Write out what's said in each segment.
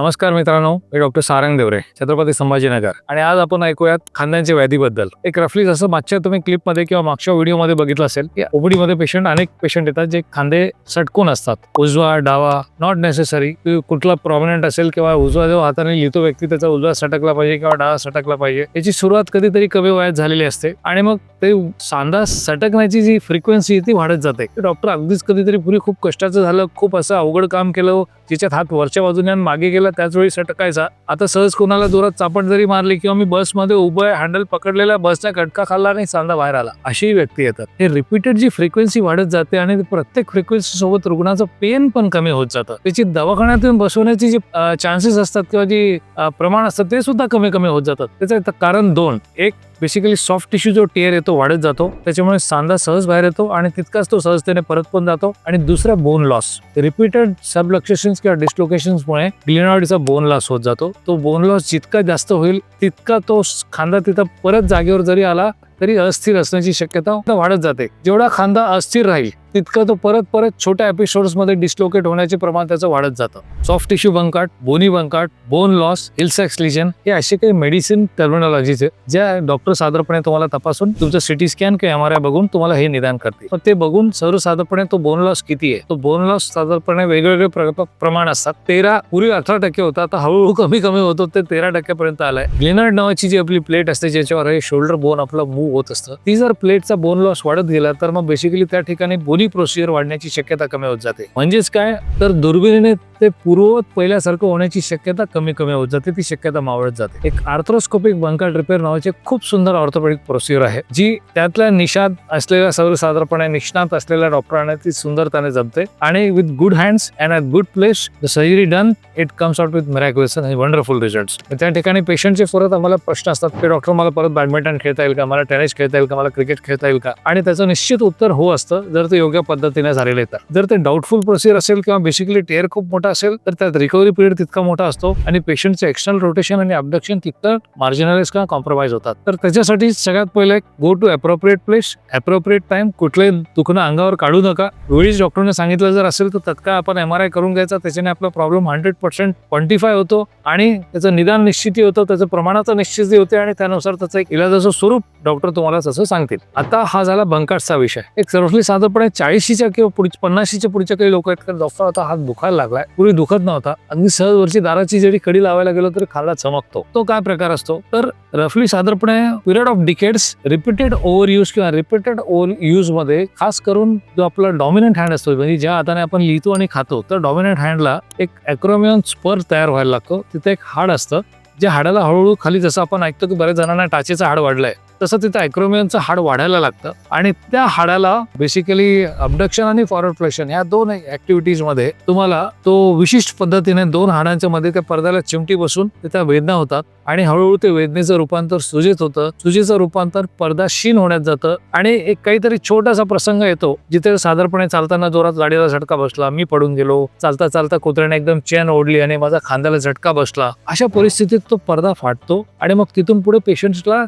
नमस्कार मित्रांनो मी डॉक्टर सारंग देवरे छत्रपती संभाजीनगर. आणि आज आपण ऐकूयात खांद्यांच्या व्याधीबद्दल. एक रफली जसं मागच्या तुम्ही क्लिपमध्ये किंवा मागच्या व्हिडिओमध्ये बघितलं असेल की OPD पेशंट अनेक पेशंट येतात जे खांदे सटकून असतात. उजवा डावा नॉट नेसेसरी कुठला प्रॉमिनंट असेल किंवा उजवा जो हाताने लिहितो व्यक्ती त्याचा उजवा सटकला पाहिजे किंवा डावा सटकला पाहिजे. याची सुरुवात कधीतरी कमी वयात झालेली असते. आणि मग ते सांधा सटकण्याची जी फ्रिक्वेन्सी ती वाढत जाते. डॉक्टर अगदीच कधीतरी पूर्वी खूप कष्टाचं झालं खूप असं अवघड काम केलं तिच्यात हात वरच्या बाजूने आणि मागे गेला त्याचवेळी सटकायचा. आता सहज कोणाला जोरात चापट जरी मारली किंवा मी बसमध्ये उभं आहे हँडल पकडलेला बसचा कटका खाल्ला आणि सांधा बाहेर आला. अशी व्यक्ती येतात. हे रिपीटेड जी फ्रिक्वेन्सी वाढत जाते आणि प्रत्येक फ्रिक्वेन्सी सोबत रुग्णाचं पेन पण कमी होत जातं. त्याची दवाखान्यातून बसवण्याची जी चान्सेस असतात किंवा जी प्रमाण असतं ते सुद्धा कमी कमी होत जातात. त्याचं कारण दोन. एक बेसिकली सॉफ्ट टिश्यू जो टेअर येतो वाढत जातो. त्याच्यामुळे सांधा सहज बाहेर येतो आणि तितकाच तो सहजतेने परत पण जातो. आणि दुसरा बोन लॉस रिपीटेड सबलक्सेशन किंवा डिस्लोकेशन्समुळे ग्लिनॉइडचा बोन लॉस होत जातो. तो बोन लॉस जितका जास्त होईल तितका तो खांदा तिथं परत जागेवर जरी आला तरी अस्थिर असण्याची शक्यता वाढत जाते. जेवढा खांदा अस्थिर राहील तितका तो परत परत छोट्या एपिसोड्समध्ये डिस्लोकेट होण्याचे प्रमाण त्याचं वाढत जातं. Soft tissue Bankart bony Bankart bone loss Hill Sachs lesion हे असे काही मेडिसिन टर्मिनॉलॉजीचे ज्या डॉक्टर साधारणपणे तुम्हाला तपासून तुमचं सिटी स्कॅन किंवा एम आर आय बघून तुम्हाला हे निदान करते मग ते बघून सर्वसाधारणपणे तो बोन लॉस किती आहे? तो बोन लॉस साधारणपणे वेगवेगळे प्र- प्रमाण असतात. तेरा पूर्वी अठरा टक्के होता आता हळूहळू कमी कमी होतो ते तेरा टक्क्यापर्यंत आलाय. ग्लिनर्ड नावाची जी आपली प्लेट असते ज्याच्यावर हे शोल्डर बोन आपलं मूव्ह होत असतं ती जर प्लेटचा बोन लॉस वाढत गेला तर मग बेसिकली त्या ठिकाणी बोनी प्रोसिजर वाढण्याची शक्यता कमी होत जाते. म्हणजेच काय? तर दुर्बिणीने ते पूर्ववत पहिल्यासारखं होण्याची शक्यता कमी कमी होत जाते ती शक्यता मावळत जाते. एक आर्थ्रोस्कोपिक बंकाट रिपेअर नावाचे खूप सुंदर ऑर्थोपेडिक प्रोसिजर आहे जी त्यातल्या निषाद असलेल्या सर्वसाधारणपणे निष्णात असलेल्या डॉक्टरांना ती सुंदरताने जमते आणि with good hands and at good place the surgery done it comes out with miraculous आणि वंडरफुल रिझल्ट त्या ठिकाणी पेशंटचे परत आम्हाला प्रश्न असतात की डॉक्टर मला परत बॅडमिंटन खेळता येईल का? मला टेनिस खेळता येईल का? मला क्रिकेट खेळता येईल का? आणि त्याचं निश्चित उत्तर हो असतं जर ते योग्य पद्धतीने झालेलं तर. जर ते डाऊटफुल प्रोसिजर असेल किंवा बेसिकली टेअर खूप मोठा असेल तर त्यात रिकव्हरी पिरियड तितका मोठा असतो आणि पेशंटचं एक्सटर्नल रोटेशन आणि अबडक्शन तितकं मार्जिनलाइज किंवा कॉम्प्रोमाइज होतात. तर त्याच्यासाठी सगळ्यात पहिले go to appropriate place appropriate time कुठले दुखणं अंगावर काढू नका. वेळीच डॉक्टरने सांगितलं जर असेल तर तत्काळ आपण एम आर आय करून घ्यायचा त्याच्याने आपला प्रॉब्लेम हंड्रेड पर्सेंट क्वांटिफाय होतो आणि त्याचं निदान निश्चिती होतं त्याचं प्रमाणाचं निश्चिती होते आणि त्यानुसार त्याचं एक इलाजाचं स्वरूप डॉक्टर तुम्हाला तसं सांगतील. आता हा झाला बंकाटचा विषय. एक सर्वसली साधारणपणे चाळीशीच्या किंवा पुढच्या पन्नाशीच्या पुढच्या काही लोक आहेत की डॉक्टर आता हात दुखायला लागलाय. पूर्वी दुखत नव्हता. अगदी सहज वरची दाराची जरी कडी लावायला गेलो तरी खाल्ला चमकतो. तो काय प्रकार असतो? तर रफली साधारणपणे period of decades repeated over use किंवा रिपीटेड ओव्हर यूजमध्ये खास करून जो आपला डॉमिनंट हँड असतो म्हणजे ज्या हाताने आपण लिहितो आणि खातो तर डॉमिनंट हँडला एक अॅक्रोमियन स्पर तयार व्हायला लागतो. तिथे एक हाड असतं. जे हाडाला हळूहळू खाली जसं आपण ऐकतो की बऱ्याच जणांना टाचेचं हाड वाढलंय. तसं तिथं अॅक्रोमियनचं हाड वाढायला लागतं. आणि त्या हाडाला बेसिकली अबडक्शन आणि फॉरवर्ड फ्लेक्शन या दोन ऍक्टिव्हिटीजमध्ये तुम्हाला तो विशिष्ट पद्धतीने दोन हाडांच्या मध्ये त्या पडद्याला चिमटी बसून तिथं वेदना होतात. आणि हळूहळू ते वेदनेचं रूपांतर सुजेत होतं. सुजेचं रूपांतर पडदा क्षीण होण्यात जातं. आणि एक काहीतरी छोटासा प्रसंग येतो. जिथे साधारणपणे चालताना जोरात गाडीला झटका बसला. मी पडून गेलो. चालता चालता कुत्र्याने एकदम चेन ओढली आणि माझा खांद्याला झटका बसला. अशा परिस्थितीत तो पडदा फाटतो. आणि मग तिथून पुढे पेशंट्सला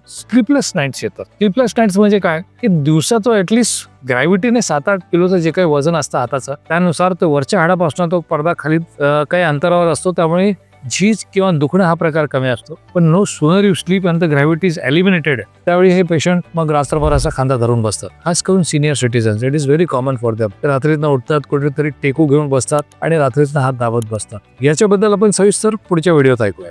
नाही नाईट्स येतात. स्लीपलेस नाईट्स म्हणजे काय? की दिवसाचं तो ऍटलिस्ट ग्रॅव्हिटीने सात आठ किलोचं जे काही वजन असतं हाताचं त्यानुसार तो वरच्या हाडापासून तो पडदा खाली काही अंतरावर असतो त्यामुळे झीज किंवा दुखणं हा प्रकार कमी असतो. पण no sooner you sleep and gravity is eliminated त्यावेळी हे पेशंट मग रात्रभराचा खांदा धरून बसतात. खास करून senior citizen it is very common for them रात्रीतनं उठतात कुठेतरी टेकू घेऊन बसतात आणि रात्रीतनं हात दाबत बसतात. याच्याबद्दल आपण सविस्तर पुढच्या व्हिडिओत ऐकूया.